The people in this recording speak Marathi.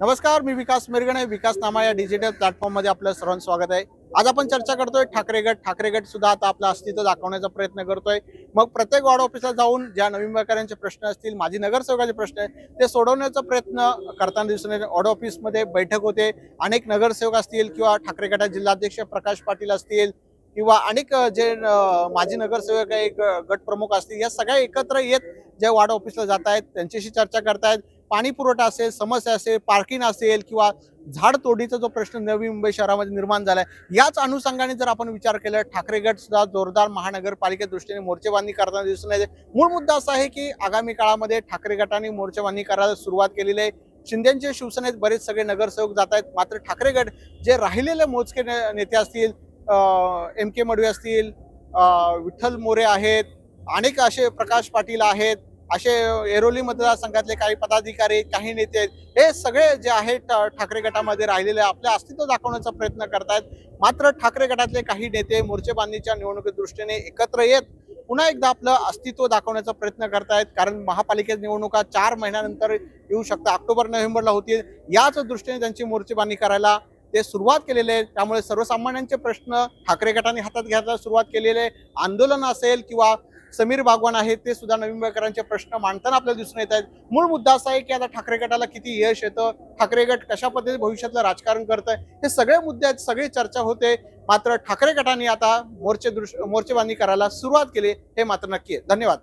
नमस्कार मी विकास मिरगणे विकास नामा या डिजिटल प्लॅटफॉर्ममध्ये आपलं सर्वांचं स्वागत आहे. आज आपण चर्चा करतोय ठाकरे गट. ठाकरे गट सुद्धा आता आपलं अस्तित्व दाखवण्याचा प्रयत्न करतोय. मग प्रत्येक वार्ड ऑफिसला जाऊन ज्या नवीन व्यापाऱ्यांचे प्रश्न असतील माजी नगरसेवकाचे प्रश्न आहेत ते सोडवण्याचा प्रयत्न करताना दिसून येते. वार्ड ऑफिसमध्ये बैठक होते. अनेक नगरसेवक असतील किंवा ठाकरे जिल्हाध्यक्ष प्रकाश पाटील असतील किंवा अनेक जे माजी नगरसेवक आहे ग- गट प्रमुख असतील या सगळ्या एकत्र येत जे वार्ड ऑफिसला जात आहेत त्यांच्याशी चर्चा करतायत. पाणी पुरवठा असेल समस्या असेल पार्किंग असेल किंवा झाड तोडीचा जो प्रश्न नवी मुंबई शहरामध्ये निर्माण झाला आहे याच अनुषंगाने जर आपण विचार केला ठाकरे गट सुद्धा जोरदार महानगरपालिके दृष्टीने मोर्चेबांधणी करताना दिसून येते. मूळ मुद्दा असा आहे की आगामी काळामध्ये ठाकरे गटाने मोर्चेबांधणी करायला सुरुवात केलेली आहे. शिंदेचे शिवसेनेत बरेच सगळे नगरसेवक जात आहेत. मात्र ठाकरे गट जे राहिलेले मोजके ने- नेते असतील एम के मडवी असतील विठ्ठल मोरे आहेत अनेक असे प्रकाश पाटील आहेत असे एरोली मतदारसंघातले काही पदाधिकारी काही नेते आहेत. हे सगळे जे आहेत ठाकरे गटामध्ये राहिलेले आपले अस्तित्व दाखवण्याचा प्रयत्न करतायत. मात्र ठाकरे गटातले काही नेते मोर्चेबांधणीच्या निवडणुकी दृष्टीने एकत्र येत पुन्हा एकदा आपलं अस्तित्व दाखवण्याचा प्रयत्न करतायत. कारण महापालिकेत निवडणुका चार महिन्यानंतर येऊ शकतात. ऑक्टोबर नोव्हेंबरला होतील. याच दृष्टीने त्यांची मोर्चेबांधणी करायला ते सुरुवात केलेले आहे त्यामुळे सर्वसामान्यांचे प्रश्न ठाकरे गटाने हातात घ्यायला सुरुवात केलेले आहे. आंदोलन असेल किंवा समीर बागवान आहेत ते सुद्धा नवीन मुंबईकरांचे प्रश्न मांडताना आपल्याला दिसून येत आहेत. मूळ मुद्दा असा आहे की आता ठाकरे गटाला किती यश येतं ठाकरे गट कशा पद्धतीने भविष्यातलं राजकारण करत आहे हे सगळे मुद्दे आहेत सगळी चर्चा होते. मात्र ठाकरे गटाने आता मोर्चे दृश्य मोर्चेबांधणी करायला सुरुवात केली हे मात्र नक्की आहे. धन्यवाद.